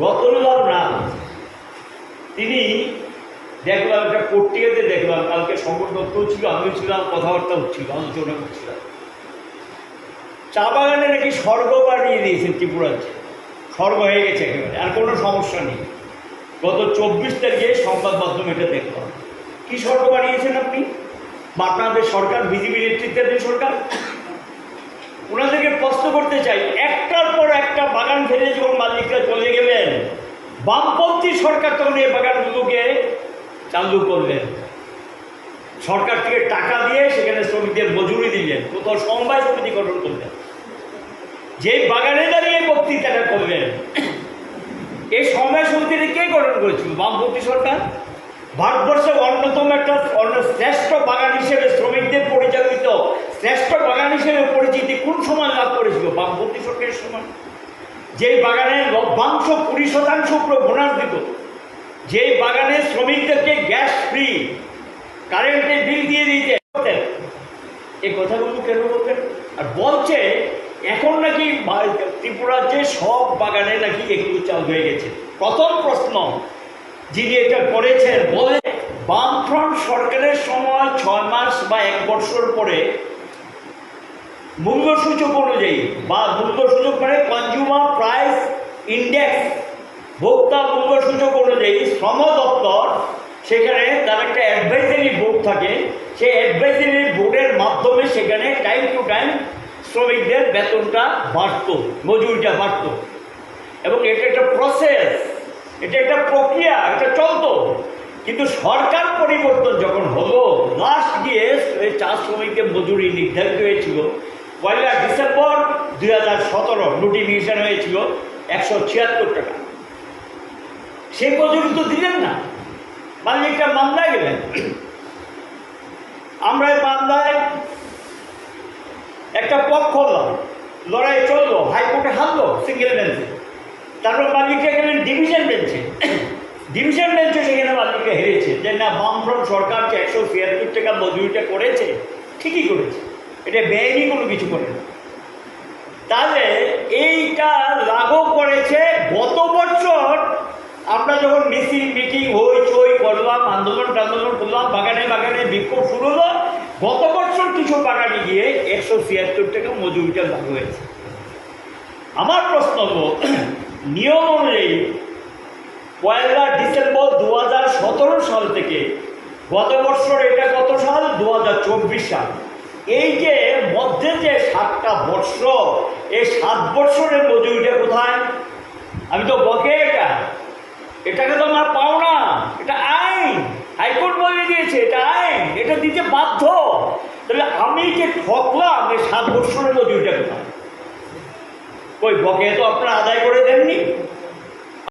রতনলাল রাম। তিনি দেখলাম, একটা পত্রিকাতে দেখলাম, কালকে দত্ত ছিল, আমিও ছিলাম কথাবার্তা হচ্ছিল আলোচনা করছিলাম। চা বাগানে নাকি স্বর্গ বানিয়ে দিয়েছেন ত্রিপুরাতে। স্বর্গ হয়ে গেছে একেবারে, আর কোনো সমস্যা নেই। গত চব্বিশ তারিখে সংবাদ মাধ্যমে এটা দেখলাম। কী স্বর্গ বানিয়েছেন আপনি? বা আপনাদের সরকার, বিজেপি নেতৃত্বাধীন সরকার। ওনাদেরকে প্রশ্ন করতে চাই একটার পর একটা বাগান ফেলে যখন মালিকরা চলে গেলেন, বামপন্থী সরকার তখন এই বাগানগুলোকে চালু করলেন। সরকার থেকে টাকা দিয়ে সেখানে শ্রমিকদের মজুরি দিলেন, কোথাও সমবায় সমিতি গঠন করলেন। যে বাগানে দাঁড়িয়ে বক্তৃতাটা করলেন, এই সমবায় সমিতিটা কে গঠন করেছিল? বামপন্থী সরকার? ভারতবর্ষে অন্যতম একটা শ্রেষ্ঠ বাগান হিসেবে শ্রমিকদের পরিচালিত, শ্রেষ্ঠ বাগান হিসেবে কোন সময় লাভ করেছিল? বামপন্থী সরকারের সময়। যেই বাগানে লভ্যাংশ কুড়ি শতাংশ উপরে বোনাস দিত, যেই বাগানে শ্রমিকদেরকে গ্যাস ফ্রি, কারেন্টের বিল দিয়ে দিতে এই কথাগুলো কেন বলতেন আর বলছে, এখন নাকি বা- ত্রিপুরার যে সব বাগানে নাকি এগুলো চালু হয়ে গেছে। প্রথম প্রশ্ন, যিনি এটা করেছেন বলে বামফ্রন্ট সরকারের সময় ছয় মাস বা এক বছর পরে মূল্যসূচক অনুযায়ী বা মূল্যসূচক মানে কনজিউমার প্রাইস ইন্ডেক্স ভোক্তা মূল্যসূচক অনুযায়ী শ্রম দপ্তর, সেখানে তার একটা অ্যাডভাইজারি বোর্ড থাকে। সেই অ্যাডভাইজারি বোর্ডের মাধ্যমে সেখানে টাইম টু টাইম শ্রমিকদের বেতনটা বাড়ত, মজুরিটা বাড়ত। এবং এটা একটা প্রসেস এটা একটা প্রক্রিয়া, এটা চলতো। কিন্তু সরকার পরিবর্তন যখন হলো লাস্ট গিয়ে চা শ্রমিকের মজুরি নির্ধারিত হয়েছিল। দুই হাজার সতেরো নোটিফিকেশন হয়েছিল একশো ছিয়াত্তর টাকা। সেই মজুরি তো দিলেন না। মালিকটা মামলায় গেলেন। আমরা মামলায় একটা পক্ষ লড়াই চলল, হাইকোর্টে হারলো সিঙ্গেল বেঞ্চে তারপর মালিকরা গেলেন ডিভিশন বেঞ্চে ডিভিশন বেঞ্চে সেখানে মালিকরা হেরেছে। যে না, বামফ্রন্ট সরকার যে একশো ছিয়াত্তর টাকা মজুরিটা করেছে, ঠিকই করেছে। এটা বেআইনি কোনো কিছু করে না। তাহলে এইটা লাগু করেছে গত বছর আমরা যখন মিছিল, মিটিং হই, চই করলাম, আন্দোলন টান্দোলন করলাম, বাগানে বাগানে বিক্ষোভ শুরু হলো, গত বছর কিছু বাগানে গিয়ে একশো ছিয়াত্তর টাকা মজুরিটা লাগু হয়েছে। আমার প্রশ্ন হলো, নিয়ম অনুযায়ী পয়লা ডিসেম্বর দু হাজার সতেরো সাল থেকে গত বছর এটা কত সাল? দু হাজার চব্বিশ সাল। এই যে মধ্যে যে সাতটা বর্ষ এই সাত বৎসরের মজুরিটা কোথায়? আমি তো বকে এটা। এটাকে তো আমরা পাও না এটা আইন। হাইকোর্ট বলে দিয়েছে, এটা আইন। এটা দিতে বাধ্য। তাহলে আমি যে ঠকলাম, এই সাত বৎসরের মজুরিটা কোথায়? ওই বকে তো আপনারা আদায় করে দেননি?